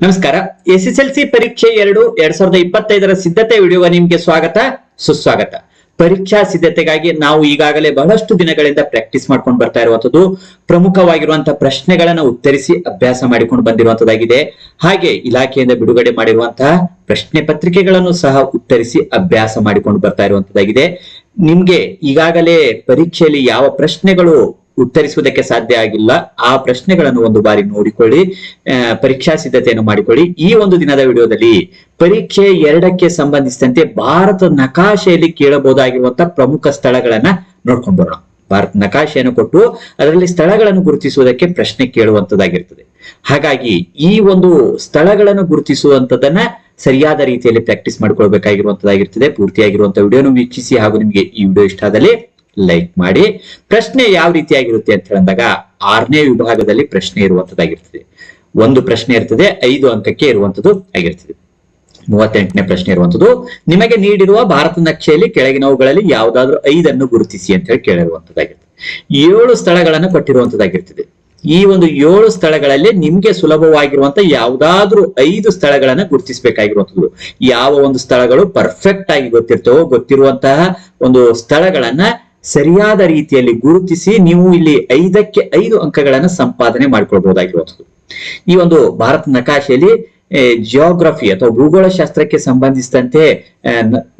ನಮಸ್ಕಾರ. S S L C ಪರೀಕ್ಷೆ ಎರಡು ಎರಡ್ ಸಾವಿರದ ಇಪ್ಪತ್ತೈದರ ಸಿದ್ಧತೆ ವಿಡಿಯೋಗೆ ನಿಮ್ಗೆ ಸ್ವಾಗತ, ಸುಸ್ವಾಗತ. ಪರೀಕ್ಷಾ ಸಿದ್ಧತೆಗಾಗಿ ನಾವು ಈಗಾಗಲೇ ಬಹಳಷ್ಟು ದಿನಗಳಿಂದ ಪ್ರಾಕ್ಟೀಸ್ ಮಾಡ್ಕೊಂಡು ಬರ್ತಾ ಇರುವಂತದ್ದು ಪ್ರಮುಖವಾಗಿರುವಂತಹ ಪ್ರಶ್ನೆಗಳನ್ನ ಉತ್ತರಿಸಿ ಅಭ್ಯಾಸ ಮಾಡಿಕೊಂಡು ಬಂದಿರುವಂತದ್ದಾಗಿದೆ ಹಾಗೆ ಇಲಾಖೆಯಿಂದ ಬಿಡುಗಡೆ ಮಾಡಿರುವಂತಹ ಪ್ರಶ್ನೆ ಪತ್ರಿಕೆಗಳನ್ನು ಸಹ ಉತ್ತರಿಸಿ ಅಭ್ಯಾಸ ಮಾಡಿಕೊಂಡು ಬರ್ತಾ ಇರುವಂತದ್ದಾಗಿದೆ ನಿಮ್ಗೆ ಈಗಾಗಲೇ ಪರೀಕ್ಷೆಯಲ್ಲಿ ಯಾವ ಪ್ರಶ್ನೆಗಳು ಉತ್ತರಿಸುವುದಕ್ಕೆ ಸಾಧ್ಯ ಆಗಿಲ್ಲ. ಆ ಪ್ರಶ್ನೆಗಳನ್ನು ಒಂದು ಬಾರಿ ನೋಡಿಕೊಳ್ಳಿ ಪರೀಕ್ಷಾ ಸಿದ್ಧತೆಯನ್ನು ಮಾಡಿಕೊಳ್ಳಿ. ಈ ಒಂದು ದಿನದ ವಿಡಿಯೋದಲ್ಲಿ ಪರೀಕ್ಷೆ ಎರಡಕ್ಕೆ ಸಂಬಂಧಿಸಿದಂತೆ ಭಾರತ ನಕಾಶೆಯಲ್ಲಿ ಕೇಳಬಹುದಾಗಿರುವಂತಹ ಪ್ರಮುಖ ಸ್ಥಳಗಳನ್ನ ನೋಡ್ಕೊಂಡು ಬರೋಣ ಭಾರತ ನಕಾಶೆಯನ್ನು ಕೊಟ್ಟು ಅದರಲ್ಲಿ ಸ್ಥಳಗಳನ್ನು ಗುರುತಿಸುವುದಕ್ಕೆ ಪ್ರಶ್ನೆ ಕೇಳುವಂತದ್ದಾಗಿರ್ತದೆ. ಹಾಗಾಗಿ ಈ ಒಂದು ಸ್ಥಳಗಳನ್ನು ಗುರುತಿಸುವಂತದನ್ನ ಸರಿಯಾದ ರೀತಿಯಲ್ಲಿ ಪ್ರಾಕ್ಟೀಸ್ ಮಾಡ್ಕೊಳ್ಬೇಕಾಗಿರುವಂತದ್ದಾಗಿರ್ತದೆ. ಪೂರ್ತಿಯಾಗಿರುವಂತಹ ವಿಡಿಯೋನು ವೀಕ್ಷಿಸಿ ಹಾಗೂ ನಿಮಗೆ ಈ ವಿಡಿಯೋ ಇಷ್ಟ ಆದಲ್ಲಿ ಲೈಕ್ ಮಾಡಿ ಪ್ರಶ್ನೆ ಯಾವ ರೀತಿಯಾಗಿರುತ್ತೆ ಅಂತ ಹೇಳಿದಾಗ ಆರನೇ ವಿಭಾಗದಲ್ಲಿ ಪ್ರಶ್ನೆ ಇರುವಂತದ್ದಾಗಿರ್ತದೆ. ಒಂದು ಪ್ರಶ್ನೆ ಇರ್ತದೆ, ಐದು ಅಂಕಕ್ಕೆ ಇರುವಂತದ್ದು ಆಗಿರ್ತದೆ. ಮೂವತ್ತೆಂಟನೇ ಪ್ರಶ್ನೆ ಇರುವಂತದ್ದು, ನಿಮಗೆ ನೀಡಿರುವ ಭಾರತ ನಕ್ಷೆಯಲ್ಲಿ ಕೆಳಗಿನವುಗಳಲ್ಲಿ ಯಾವುದಾದ್ರೂ ಐದನ್ನು ಗುರುತಿಸಿ ಅಂತ ಹೇಳಿ ಕೇಳಿರುವಂತದ್ದಾಗಿರ್ತದೆ. ಏಳು ಸ್ಥಳಗಳನ್ನು ಕೊಟ್ಟಿರುವಂತದ್ದಾಗಿರ್ತದೆ. ಈ ಒಂದು ಏಳು ಸ್ಥಳಗಳಲ್ಲಿ ನಿಮ್ಗೆ ಸುಲಭವಾಗಿರುವಂತ ಯಾವ್ದಾದ್ರು ಐದು ಸ್ಥಳಗಳನ್ನ ಗುರುತಿಸಬೇಕಾಗಿರುವಂತದ್ದು. ಯಾವ ಒಂದು ಸ್ಥಳಗಳು ಪರ್ಫೆಕ್ಟ್ ಆಗಿ ಗೊತ್ತಿರ್ತವೋ ಗೊತ್ತಿರುವಂತಹ ಒಂದು ಸ್ಥಳಗಳನ್ನ ಸರಿಯಾದ ರೀತಿಯಲ್ಲಿ ಗುರುತಿಸಿ ನೀವು ಇಲ್ಲಿ ಐದಕ್ಕೆ ಐದು ಅಂಕಗಳನ್ನು ಸಂಪಾದನೆ ಮಾಡ್ಕೊಳ್ಬಹುದಾಗಿರುವಂಥದ್ದು. ಈ ಒಂದು ಭಾರತ ನಕಾಶೆಯಲ್ಲಿ ಜಿಯೋಗ್ರಫಿ ಅಥವಾ ಭೂಗೋಳ ಶಾಸ್ತ್ರಕ್ಕೆ ಸಂಬಂಧಿಸಿದಂತೆ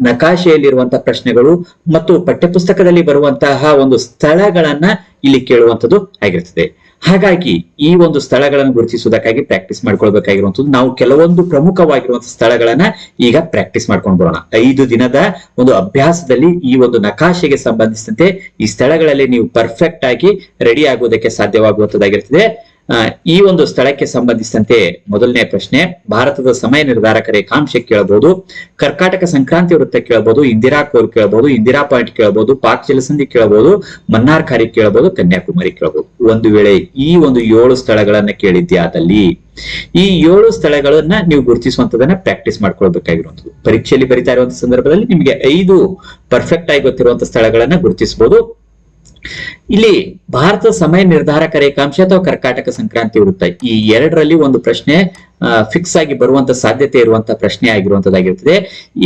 ನಕಾಶೆಯಲ್ಲಿರುವಂತಹ ಪ್ರಶ್ನೆಗಳು ಮತ್ತು ಪಠ್ಯಪುಸ್ತಕದಲ್ಲಿ ಬರುವಂತಹ ಒಂದು ಸ್ಥಳಗಳನ್ನ ಇಲ್ಲಿ ಕೇಳುವಂಥದ್ದು ಆಗಿರ್ತದೆ ಹಾಗಾಗಿ ಈ ಒಂದು ಸ್ಥಳಗಳನ್ನು ಗುರುತಿಸುವುದಕ್ಕಾಗಿ ಪ್ರಾಕ್ಟೀಸ್ ಮಾಡ್ಕೊಳ್ಬೇಕಾಗಿರುವಂತದ್ದು ನಾವು ಕೆಲವೊಂದು ಪ್ರಮುಖವಾಗಿರುವಂತಹ ಸ್ಥಳಗಳನ್ನ ಈಗ ಪ್ರಾಕ್ಟೀಸ್ ಮಾಡ್ಕೊಂಡು ಬರೋಣ. ಐದು ದಿನದ ಒಂದು ಅಭ್ಯಾಸದಲ್ಲಿ ಈ ಒಂದು ನಕಾಶೆಗೆ ಸಂಬಂಧಿಸಿದಂತೆ ಈ ಸ್ಥಳಗಳಲ್ಲಿ ನೀವು ಪರ್ಫೆಕ್ಟ್ ಆಗಿ ರೆಡಿ ಆಗುವುದಕ್ಕೆ ಸಾಧ್ಯವಾಗುವಂತದ್ದಾಗಿರ್ತದೆ ಈ ಒಂದು ಸ್ಥಳಕ್ಕೆ ಸಂಬಂಧಿಸಿದಂತೆ ಮೊದಲನೇ ಪ್ರಶ್ನೆ, ಭಾರತದ ಸಮಯ ನಿರ್ಧಾರಕ ರೇಖಾಂಶ ಕೇಳಬಹುದು, ಕರ್ಕಾಟಕ ಸಂಕ್ರಾಂತಿ ವೃತ್ತ ಕೇಳಬಹುದು, ಇಂದಿರಾ ಕೋರ್ ಕೇಳಬಹುದು, ಇಂದಿರಾ ಪಾಯಿಂಟ್ ಕೇಳಬಹುದು, ಪಾಕ್ ಜಲಸಂಧಿ ಕೇಳಬಹುದು, ಮನ್ನಾರ್ ಖಾರಿ ಕೇಳಬಹುದು, ಕನ್ಯಾಕುಮಾರಿ ಕೇಳಬಹುದು. ಒಂದು ವೇಳೆ ಈ ಒಂದು ಏಳು ಸ್ಥಳಗಳನ್ನ ಕೇಳಿದ್ಯಾದಲ್ಲಿ ಈ ಏಳು ಸ್ಥಳಗಳನ್ನ ನೀವು ಗುರುತಿಸುವಂತದನ್ನ ಪ್ರಾಕ್ಟೀಸ್ ಮಾಡ್ಕೊಳ್ಬೇಕಾಗಿರುವಂತದ್ದು ಪರೀಕ್ಷೆಯಲ್ಲಿ ಬರಿತಾ ಇರುವಂತಹ ಸಂದರ್ಭದಲ್ಲಿ ನಿಮಗೆ ಐದು ಪರ್ಫೆಕ್ಟ್ ಆಗಿ ಗೊತ್ತಿರುವಂತಹ ಸ್ಥಳಗಳನ್ನ ಗುರುತಿಸಬಹುದು. ಇಲ್ಲಿ ಭಾರತ ಸಮಯ ನಿರ್ಧಾರಕ ರೇಖಾಂಶ ಅಥವಾ ಕರ್ಕಾಟಕ ಸಂಕ್ರಾಂತಿ ವೃತ್ತ ಈ ಎರಡರಲ್ಲಿ ಒಂದು ಪ್ರಶ್ನೆ ಫಿಕ್ಸ್ ಆಗಿ ಬರುವಂತ ಸಾಧ್ಯತೆ ಇರುವಂತ ಪ್ರಶ್ನೆ ಆಗಿರುವಂತದ್ದಾಗಿರ್ತದೆ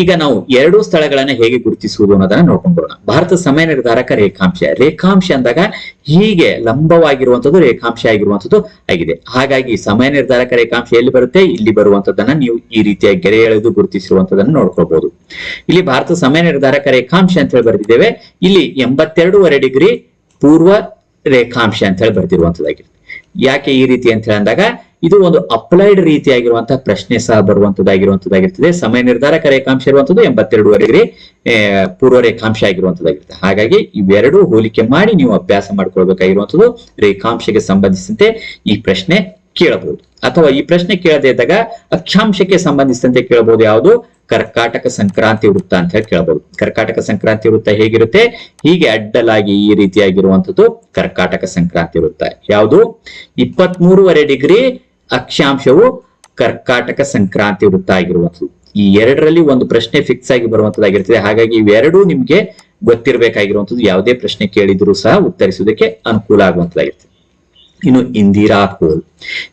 ಈಗ ನಾವು ಎರಡು ಸ್ಥಳಗಳನ್ನ ಹೇಗೆ ಗುರುತಿಸುವುದು ಅನ್ನೋದನ್ನ ನೋಡ್ಕೊಂಡು ಬರೋಣ. ಭಾರತ ಸಮಯ ನಿರ್ಧಾರಕ ರೇಖಾಂಶ ರೇಖಾಂಶ ಅಂದಾಗ ಹೀಗೆ ಲಂಬವಾಗಿರುವಂತದ್ದು ರೇಖಾಂಶ ಆಗಿರುವಂತದ್ದು ಆಗಿದೆ. ಹಾಗಾಗಿ ಸಮಯ ನಿರ್ಧಾರಕ ರೇಖಾಂಶ ಎಲ್ಲಿ ಬರುತ್ತೆ? ಇಲ್ಲಿ ಬರುವಂತದನ್ನ ನೀವು ಈ ರೀತಿಯ ಗೆರೆ ಎಳೆದು ಗುರುತಿಸಿರುವಂತದನ್ನ ನೋಡ್ಕೋಬಹುದು ಇಲ್ಲಿ ಭಾರತ ಸಮಯ ನಿರ್ಧಾರಕ ರೇಖಾಂಶ ಅಂತ ಹೇಳಿ ಬರೆದಿದ್ದೇವೆ. ಇಲ್ಲಿ ಎಂಬತ್ತೆರಡೂವರೆ ಡಿಗ್ರಿ ಪೂರ್ವ ರೇಖಾಂಶ ಅಂತ ಹೇಳಿ ಬರ್ತಿರುವಂತದ್ದಾಗಿರುತ್ತೆ ಯಾಕೆ ಈ ರೀತಿ ಅಂತ ಹೇಳಿದಾಗ ಇದು ಒಂದು ಅಪ್ಲೈಡ್ ರೀತಿಯಾಗಿರುವಂತಹ ಪ್ರಶ್ನೆ ಸಹ ಬರುವಂತದ್ದಾಗಿರುವಂತದ್ದಾಗಿರ್ತದೆ ಸಮಯ ನಿರ್ಧಾರಕ ರೇಖಾಂಶ ಇರುವಂತದ್ದು ಎಂಬತ್ತೆರಡು ಡಿಗ್ರಿ ಪೂರ್ವ ರೇಖಾಂಶ ಆಗಿರುವಂತದ್ದಾಗಿರುತ್ತೆ ಹಾಗಾಗಿ ಇವೆರಡೂ ಹೋಲಿಕೆ ಮಾಡಿ ನೀವು ಅಭ್ಯಾಸ ಮಾಡ್ಕೊಳ್ಬೇಕಾಗಿರುವಂತದ್ದು ರೇಖಾಂಶಕ್ಕೆ ಸಂಬಂಧಿಸಿದಂತೆ ಈ ಪ್ರಶ್ನೆ ಕೇಳಬಹುದು. ಅಥವಾ ಈ ಪ್ರಶ್ನೆ ಕೇಳದೇ ಇದ್ದಾಗ ಅಕ್ಷಾಂಶಕ್ಕೆ ಸಂಬಂಧಿಸಿದಂತೆ ಕೇಳಬಹುದು. ಯಾವುದು? ಕರ್ಕಾಟಕ ಸಂಕ್ರಾಂತಿ ವೃತ್ತ ಅಂತ ಹೇಳಿ ಕೇಳಬಹುದು. ಕರ್ಕಾಟಕ ಸಂಕ್ರಾಂತಿ ವೃತ್ತ ಹೇಗಿರುತ್ತೆ? ಹೀಗೆ ಅಡ್ಡಲಾಗಿ ಈ ರೀತಿಯಾಗಿರುವಂತದ್ದು ಕರ್ಕಾಟಕ ಸಂಕ್ರಾಂತಿ ವೃತ್ತ. ಯಾವುದು? ಇಪ್ಪತ್ಮೂರುವರೆ ಡಿಗ್ರಿ ಅಕ್ಷಾಂಶವು ಕರ್ಕಾಟಕ ಸಂಕ್ರಾಂತಿ ವೃತ್ತ ಆಗಿರುವಂಥದ್ದು. ಈ ಎರಡರಲ್ಲಿ ಒಂದು ಪ್ರಶ್ನೆ ಫಿಕ್ಸ್ ಆಗಿ ಬರುವಂತದ್ದಾಗಿರ್ತದೆ ಹಾಗಾಗಿ ಇವೆರಡೂ ನಿಮ್ಗೆ ಗೊತ್ತಿರಬೇಕಾಗಿರುವಂತದ್ದು ಯಾವುದೇ ಪ್ರಶ್ನೆ ಕೇಳಿದ್ರು ಸಹ ಉತ್ತರಿಸುವುದಕ್ಕೆ ಅನುಕೂಲ ಆಗುವಂತದ್ದಾಗಿರ್ತದೆ ಇನ್ನು ಇಂದಿರಾ ಕೋಲ್.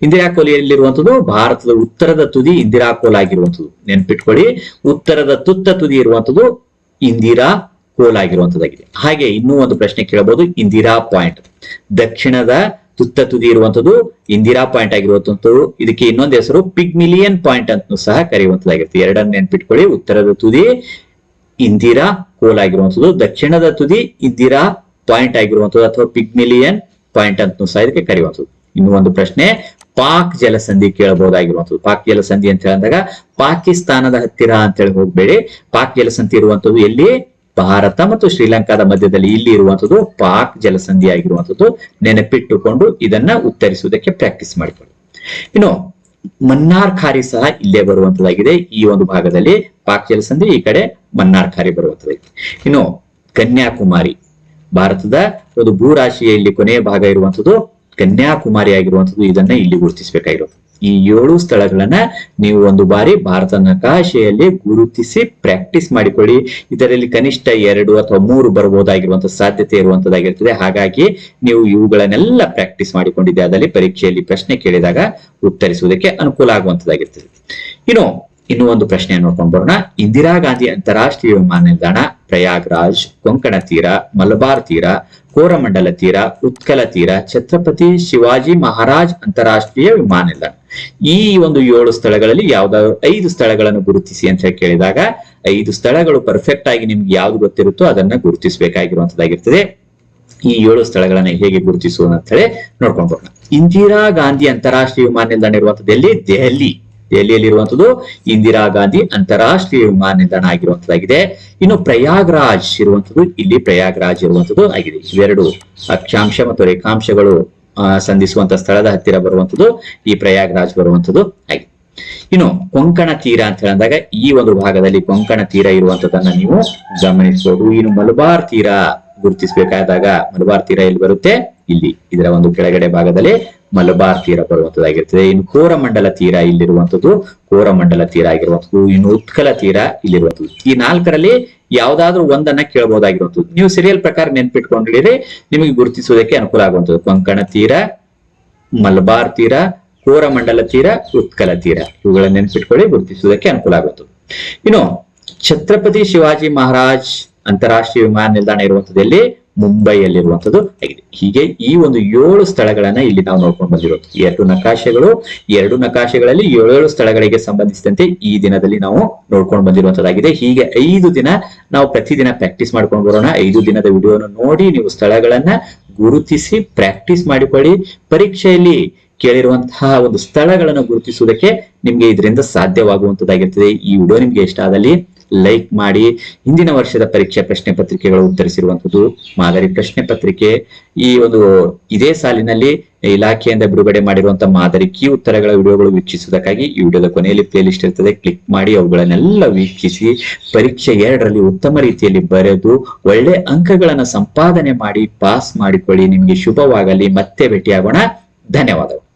ಇಂದಿರಾ ಕೋಲ್ ಎಲ್ಲಿರುವಂತದ್ದು ಭಾರತದ ಉತ್ತರದ ತುದಿ ಇಂದಿರಾ ಕೋಲ್ ಆಗಿರುವಂತದ್ದು ನೆನ್ಪಿಟ್ಕೊಳ್ಳಿ, ಉತ್ತರದ ತುತ್ತ ತುದಿ ಇರುವಂತದ್ದು ಇಂದಿರಾ ಕೋಲ್ ಆಗಿರುವಂತದ್ದಾಗಿದೆ ಹಾಗೆ ಇನ್ನೂ ಒಂದು ಪ್ರಶ್ನೆ ಕೇಳಬಹುದು, ಇಂದಿರಾ ಪಾಯಿಂಟ್. ದಕ್ಷಿಣದ ತುತ್ತ ತುದಿ ಇರುವಂತದ್ದು ಇಂದಿರಾ ಪಾಯಿಂಟ್ ಆಗಿರುವಂತದ್ದು ಇದಕ್ಕೆ ಇನ್ನೊಂದು ಹೆಸರು ಪಿಗ್ಮಿಲಿಯನ್ ಪಾಯಿಂಟ್ ಅಂತ ಸಹ ಕರೆಯುವಂತದ್ದಾಗಿರುತ್ತೆ ಎರಡನ್ನು ನೆನ್ಪಿಟ್ಕೊಳ್ಳಿ, ಉತ್ತರದ ತುದಿ ಇಂದಿರಾ ಕೋಲ್ ಆಗಿರುವಂತದ್ದು ದಕ್ಷಿಣದ ತುದಿ ಇಂದಿರಾ ಪಾಯಿಂಟ್ ಆಗಿರುವಂತದ್ದು ಅಥವಾ ಪಿಗ್ಮಿಲಿಯನ್ ಪಾಯಿಂಟ್ ಅಂತ ಸಹ ಇದಕ್ಕೆ ಕರೆಯುವಂಥದ್ದು. ಇನ್ನು ಒಂದು ಪ್ರಶ್ನೆ, ಪಾಕ್ ಜಲಸಂಧಿ ಕೇಳಬಹುದಾಗಿರುವಂಥದ್ದು. ಪಾಕ್ ಜಲಸಂಧಿ ಅಂತ ಹೇಳಿದಾಗ ಪಾಕಿಸ್ತಾನದ ಹತ್ತಿರ ಅಂತ ಹೇಳಿ ಹೋಗ್ಬೇಡಿ. ಪಾಕ್ ಜಲಸಂಧಿ ಇರುವಂತದ್ದು ಎಲ್ಲಿ? ಭಾರತ ಮತ್ತು ಶ್ರೀಲಂಕಾದ ಮಧ್ಯದಲ್ಲಿ ಇಲ್ಲಿ ಇರುವಂತದ್ದು ಪಾಕ್ ಜಲಸಂಧಿ ಆಗಿರುವಂಥದ್ದು. ನೆನಪಿಟ್ಟುಕೊಂಡು ಇದನ್ನ ಉತ್ತರಿಸುವುದಕ್ಕೆ ಪ್ರಾಕ್ಟೀಸ್ ಮಾಡಿಕೊಳ್ಳಿ. ಇನ್ನು ಮನ್ನಾರ್ ಖಾರಿ ಸಹ ಇಲ್ಲೇ ಬರುವಂತದ್ದಾಗಿದೆ ಈ ಒಂದು ಭಾಗದಲ್ಲಿ ಪಾಕ್ ಜಲಸಂಧಿ, ಈ ಕಡೆ ಮನ್ನಾರ್ ಖಾರಿ ಬರುವಂತದ್ದಾಗಿದೆ ಇನ್ನು ಕನ್ಯಾಕುಮಾರಿ. ಭಾರತದ ಒಂದು ಭೂರಾಶಿಯಲ್ಲಿ ಕೊನೆಯ ಭಾಗ ಇರುವಂತದ್ದು ಕನ್ಯಾಕುಮಾರಿ ಆಗಿರುವಂತದ್ದು ಇದನ್ನ ಇಲ್ಲಿ ಗುರುತಿಸಬೇಕಾಗಿರೋದು. ಈ ಏಳು ಸ್ಥಳಗಳನ್ನ ನೀವು ಒಂದು ಬಾರಿ ಭಾರತ ನಕಾಶೆಯಲ್ಲಿ ಗುರುತಿಸಿ ಪ್ರಾಕ್ಟೀಸ್ ಮಾಡಿಕೊಳ್ಳಿ. ಇದರಲ್ಲಿ ಕನಿಷ್ಠ ಎರಡು ಅಥವಾ ಮೂರು ಬರಬಹುದಾಗಿರುವಂತಹ ಸಾಧ್ಯತೆ ಇರುವಂತದ್ದಾಗಿರ್ತದೆ ಹಾಗಾಗಿ ನೀವು ಇವುಗಳನ್ನೆಲ್ಲ ಪ್ರಾಕ್ಟೀಸ್ ಮಾಡಿಕೊಂಡಿದ್ದೆ. ಅದರಲ್ಲಿ ಪರೀಕ್ಷೆಯಲ್ಲಿ ಪ್ರಶ್ನೆ ಕೇಳಿದಾಗ ಉತ್ತರಿಸುವುದಕ್ಕೆ ಅನುಕೂಲ ಆಗುವಂತದ್ದಾಗಿರ್ತದೆ ಇನ್ನು, ಇನ್ನೂ ಒಂದು ಪ್ರಶ್ನೆ ನೋಡ್ಕೊಂಡು ಬರೋಣ. ಇಂದಿರಾ ಗಾಂಧಿ ಅಂತಾರಾಷ್ಟ್ರೀಯ ವಿಮಾನ ನಿಲ್ದಾಣ ಪ್ರಯಾಗ್ರಾಜ್, ಕೊಂಕಣ ತೀರ, ಮಲಬಾರ್ ತೀರ, ಕೋರಮಂಡಲ ತೀರ, ಉತ್ಕಲ ತೀರ, ಛತ್ರಪತಿ ಶಿವಾಜಿ ಮಹಾರಾಜ್ ಅಂತಾರಾಷ್ಟ್ರೀಯ ವಿಮಾನ ನಿಲ್ದಾಣ ಈ ಒಂದು ಏಳು ಸ್ಥಳಗಳಲ್ಲಿ ಯಾವ್ದಾದ್ರು ಐದು ಸ್ಥಳಗಳನ್ನು ಗುರುತಿಸಿ ಅಂತ ಕೇಳಿದಾಗ, ಐದು ಸ್ಥಳಗಳು ಪರ್ಫೆಕ್ಟ್ ಆಗಿ ನಿಮ್ಗೆ ಯಾವ್ದು ಗೊತ್ತಿರುತ್ತೋ ಅದನ್ನ ಗುರುತಿಸಬೇಕಾಗಿರುವಂತದ್ದಾಗಿರ್ತದೆ. ಈ ಏಳು ಸ್ಥಳಗಳನ್ನ ಹೇಗೆ ಗುರುತಿಸುವ ಅಂತ ಹೇಳಿ ನೋಡ್ಕೊಂಡು ಹೋಗೋಣ. ಇಂದಿರಾ ಗಾಂಧಿ ಅಂತಾರಾಷ್ಟ್ರೀಯ ವಿಮಾನ ನಿಲ್ದಾಣ ಇರುವಂತದ್ದು ಎಲ್ಲಿ? ದೆಹಲಿ. ದೆಹಲಿಯಲ್ಲಿ ಇರುವಂತದ್ದು ಇಂದಿರಾ ಗಾಂಧಿ ಅಂತಾರಾಷ್ಟ್ರೀಯ ವಿಮಾನ ನಿಲ್ದಾಣ ಆಗಿರುವಂತದ್ದಾಗಿದೆ ಇನ್ನು ಪ್ರಯಾಗ್ರಾಜ್ ಇರುವಂತದ್ದು ಇಲ್ಲಿ ಪ್ರಯಾಗ್ರಾಜ್ ಇರುವಂತದ್ದು ಆಗಿದೆ. ಇವೆರಡು ಅಕ್ಷಾಂಶ ಮತ್ತು ರೇಖಾಂಶಗಳು ಸಂಧಿಸುವಂತ ಸ್ಥಳದ ಹತ್ತಿರ ಬರುವಂತದ್ದು ಈ ಪ್ರಯಾಗ್ರಾಜ್ ಬರುವಂತದ್ದು ಆಗಿದೆ. ಇನ್ನು ಕೊಂಕಣ ತೀರ ಅಂತ ಹೇಳಿದಾಗ, ಈ ಒಂದು ಭಾಗದಲ್ಲಿ ಕೊಂಕಣ ತೀರ ಇರುವಂತದನ್ನ ನೀವು ಗಮನಿಸಬಹುದು. ಇನ್ನು ಮಲಬಾರ್ ತೀರ ಗುರುತಿಸಬೇಕಾದಾಗ ಮಲಬಾರ್ ತೀರ ಎಲ್ಲಿ ಬರುತ್ತೆ? ಇಲ್ಲಿ, ಇದರ ಒಂದು ಕೆಳಗಡೆ ಭಾಗದಲ್ಲಿ ಮಲಬಾರ್ ತೀರ ಬರುವಂತದ್ದಾಗಿರ್ತದೆ. ಇನ್ನು ಕೋರಮಂಡಲ ತೀರ ಇಲ್ಲಿರುವಂತದ್ದು, ಕೋರಮಂಡಲ ತೀರ ಆಗಿರುವಂತದ್ದು, ಇನ್ನು ಉತ್ಕಲ ತೀರ ಇಲ್ಲಿರುವಂತದ್ದು. ಈ ನಾಲ್ಕರಲ್ಲಿ ಯಾವ್ದಾದ್ರು ಒಂದನ್ನ ಕೇಳಬಹುದಾಗಿರುವಂತದ್ದು ನೀವು ಸಿರಿಯಲ್ ಪ್ರಕಾರ ನೆನ್ಪಿಟ್ಕೊಂಡಿರಿ ನಿಮಗೆ ಗುರುತಿಸುವುದಕ್ಕೆ ಅನುಕೂಲ ಆಗುವಂತದ್ದು. ಕೊಂಕಣ ತೀರ, ಮಲಬಾರ್ ತೀರ, ಕೋರಮಂಡಲ ತೀರ, ಉತ್ಕಲ ತೀರ. ಇವುಗಳನ್ನ ನೆನ್ಪಿಟ್ಕೊಳ್ಳಿ, ಗುರುತಿಸುವುದಕ್ಕೆ ಅನುಕೂಲ ಆಗುತ್ತದೆ ಇನ್ನು ಛತ್ರಪತಿ ಶಿವಾಜಿ ಮಹಾರಾಜ್ ಅಂತಾರಾಷ್ಟ್ರೀಯ ವಿಮಾನ ನಿಲ್ದಾಣ ಇರುವಂತದ್ದು ಎಲ್ಲಿ ಮುಂಬೈಯಲ್ಲಿರುವಂತದ್ದು ಆಗಿದೆ. ಹೀಗೆ ಈ ಒಂದು ಏಳು ಸ್ಥಳಗಳನ್ನ ಇಲ್ಲಿ ನಾವು ನೋಡ್ಕೊಂಡು ಬಂದಿರೋದು. ಎರಡು ನಕಾಶೆಗಳು ಎರಡು ನಕಾಶೆಗಳಲ್ಲಿ ಏಳೇಳು ಸ್ಥಳಗಳಿಗೆ ಸಂಬಂಧಿಸಿದಂತೆ ಈ ದಿನದಲ್ಲಿ ನಾವು ನೋಡ್ಕೊಂಡು ಬಂದಿರುವಂತದ್ದಾಗಿದೆ ಹೀಗೆ ಐದು ದಿನ ನಾವು ಪ್ರತಿದಿನ ಪ್ರಾಕ್ಟೀಸ್ ಮಾಡ್ಕೊಂಡು ಬರೋಣ. ಐದು ದಿನದ ವಿಡಿಯೋನ ನೋಡಿ ನೀವು ಸ್ಥಳಗಳನ್ನ ಗುರುತಿಸಿ ಪ್ರಾಕ್ಟೀಸ್ ಮಾಡಿಕೊಳ್ಳಿ. ಪರೀಕ್ಷೆಯಲ್ಲಿ ಕೇಳಿರುವಂತಹ ಒಂದು ಸ್ಥಳಗಳನ್ನು ಗುರುತಿಸುವುದಕ್ಕೆ ನಿಮ್ಗೆ ಇದರಿಂದ ಸಾಧ್ಯವಾಗುವಂತದ್ದಾಗಿರ್ತದೆ ಈ ವಿಡಿಯೋ ನಿಮ್ಗೆ ಇಷ್ಟ ಆದಲ್ಲಿ ಲೈಕ್ ಮಾಡಿ ಹಿಂದಿನ ವರ್ಷದ ಪರೀಕ್ಷಾ ಪ್ರಶ್ನೆ ಪತ್ರಿಕೆಗಳು ಉತ್ತರಿಸಿರುವಂತದ್ದು ಮಾದರಿ ಪ್ರಶ್ನೆ ಪತ್ರಿಕೆ ಈ ಒಂದು ಇದೇ ಸಾಲಿನಲ್ಲಿ ಇಲಾಖೆಯಿಂದ ಬಿಡುಗಡೆ ಮಾಡಿರುವಂತಹ ಮಾದರಿ ಕೀ ಉತ್ತರಗಳ ವಿಡಿಯೋಗಳು ವೀಕ್ಷಿಸುವುದಕ್ಕಾಗಿ ಈ ವಿಡಿಯೋದ ಕೊನೆಯಲ್ಲಿ ಪ್ಲೇ ಲಿಸ್ಟ್ ಇರ್ತದೆ. ಕ್ಲಿಕ್ ಮಾಡಿ ಅವುಗಳನ್ನೆಲ್ಲ ವೀಕ್ಷಿಸಿ ಪರೀಕ್ಷೆ ಎರಡರಲ್ಲಿ ಉತ್ತಮ ರೀತಿಯಲ್ಲಿ ಬರೆದು ಒಳ್ಳೆ ಅಂಕಗಳನ್ನು ಸಂಪಾದನೆ ಮಾಡಿ ಪಾಸ್ ಮಾಡಿಕೊಳ್ಳಿ. ನಿಮಗೆ ಶುಭವಾಗಲಿ. ಮತ್ತೆ ಭೇಟಿಯಾಗೋಣ. ಧನ್ಯವಾದಗಳು.